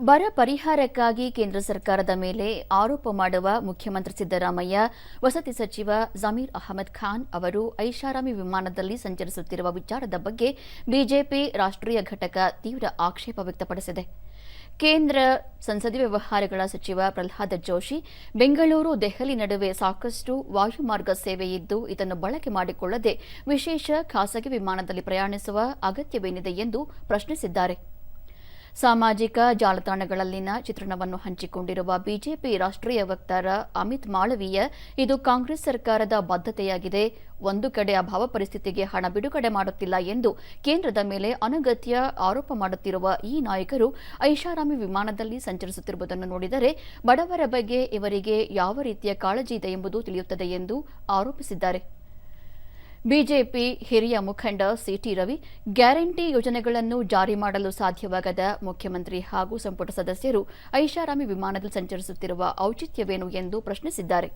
ಬರ ಪರಿಹಾರಕ್ಕಾಗಿ ಕೇಂದ್ರ ಸರ್ಕಾರದ ಮೇಲೆ ಆರೋಪ ಮಾಡುವ ಮುಖ್ಯಮಂತ್ರಿ ಸಿದ್ದರಾಮಯ್ಯ, ವಸತಿ ಸಚಿವ ಜಮೀರ್ ಅಹಮದ್ ಖಾನ್ ಅವರು ಐಷಾರಾಮಿ ವಿಮಾನದಲ್ಲಿ ಸಂಚರಿಸುತ್ತಿರುವ ವಿಚಾರದ ಬಗ್ಗೆ ಬಿಜೆಪಿ ರಾಷ್ಟ್ರೀಯ ಘಟಕ ತೀವ್ರ ಆಕ್ಷೇಪ ವ್ಯಕ್ತಪಡಿಸಿದೆ. ಕೇಂದ್ರ ಸಂಸದೀಯ ವ್ಯವಹಾರಗಳ ಸಚಿವ ಪ್ರಹ್ಲಾದ್ ಜೋಶಿ, ಬೆಂಗಳೂರು, ದೆಹಲಿ ನಡುವೆ ಸಾಕಷ್ಟು ವಾಯುಮಾರ್ಗ ಸೇವೆ ಇದ್ದು, ಇದನ್ನು ಬಳಕೆ ಮಾಡಿಕೊಳ್ಳದೆ ವಿಶೇಷ ಖಾಸಗಿ ವಿಮಾನದಲ್ಲಿ ಪ್ರಯಾಣಿಸುವ ಅಗತ್ಯವೇನಿದೆ ಎಂದು ಪ್ರಶ್ನಿಸಿದ್ದಾರೆ. ಸಾಮಾಜಿಕ ಜಾಲತಾಣಗಳಲ್ಲಿನ ಚಿತ್ರಣವನ್ನು ಹಂಚಿಕೊಂಡಿರುವ ಬಿಜೆಪಿ ರಾಷ್ಟ್ರೀಯ ವಕ್ತಾರ ಅಮಿತ್ ಮಾಳವೀಯ, ಇದು ಕಾಂಗ್ರೆಸ್ ಸರ್ಕಾರದ ಬದ್ಧತೆಯಾಗಿದೆ ಒಂದು ಕಡೆ ಅಭಾವ ಪರಿಸ್ಥಿತಿಗೆ ಹಣ ಬಿಡುಗಡೆ ಮಾಡುತ್ತಿಲ್ಲ ಎಂದು ಕೇಂದ್ರದ ಮೇಲೆ ಅನಗತ್ಯ ಆರೋಪ ಮಾಡುತ್ತಿರುವ ಈ ನಾಯಕರು ಐಷಾರಾಮಿ ವಿಮಾನದಲ್ಲಿ ಸಂಚರಿಸುತ್ತಿರುವುದನ್ನು ನೋಡಿದರೆ ಬಡವರ ಬಗ್ಗೆ ಇವರಿಗೆ ಯಾವ ರೀತಿಯ ಕಾಳಜಿ ಇದೆ ಎಂಬುದು ತಿಳಿಯುತ್ತದೆ ಎಂದು ಆರೋಪಿಸಿದ್ದಾರೆ. ಬಿಜೆಪಿ ಹಿರಿಯ ಮುಖಂಡ ಸಿಟಿ ರವಿ ಗ್ಯಾರಂಟಿ ಯೋಜನೆಗಳನ್ನು ಜಾರಿ ಮಾಡಲು ಸಾಧ್ಯವಾಗದ ಮುಖ್ಯಮಂತ್ರಿ ಹಾಗೂ ಸಂಪುಟ ಸದಸ್ಯರು ಐಷಾರಾಮಿ ವಿಮಾನದಲ್ಲಿ ಸಂಚರಿಸುತ್ತಿರುವ ಔಚಿತ್ಯವೇನು ಎಂದು ಪ್ರಶ್ನಿಸಿದ್ದಾರೆ.